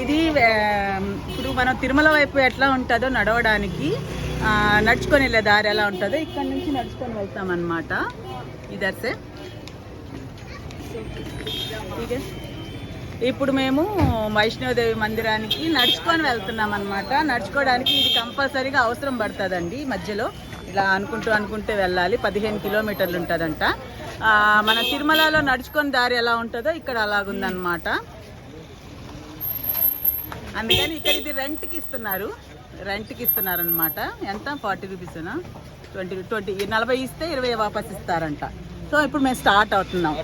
ఇది ఇప్పుడు మనం తిరుమల వైపు ఎట్లా ఉంటుందో నడవడానికి నడుచుకొని వెళ్ళే దారి ఎలా ఉంటుందో ఇక్కడ నుంచి నడుచుకొని వెళ్తాం అనమాట ఇదర్సే ఇదే. ఇప్పుడు మేము వైష్ణవదేవి మందిరానికి నడుచుకొని వెళ్తున్నాం అనమాట నడుచుకోవడానికి ఇది కంపల్సరీగా అవసరం పడుతుందండి మధ్యలో. ఇలా అనుకుంటూ అనుకుంటే వెళ్ళాలి. పదిహేను కిలోమీటర్లు ఉంటుందంట. మన తిరుమలలో నడుచుకొని దారి ఎలా ఉంటుందో ఇక్కడ అలాగుందనమాట అందుకని ఇక్కడ ఇది రెంట్కి ఇస్తున్నారు. రెంట్కి ఇస్తున్నారు అనమాట ఎంత? ఫార్టీ రూపీస్నా ట్వంటీ ట్వంటీ నలభై ఇస్తే ఇరవై వాపస్ ఇస్తారంట. సో ఇప్పుడు మేము స్టార్ట్ అవుతున్నాం.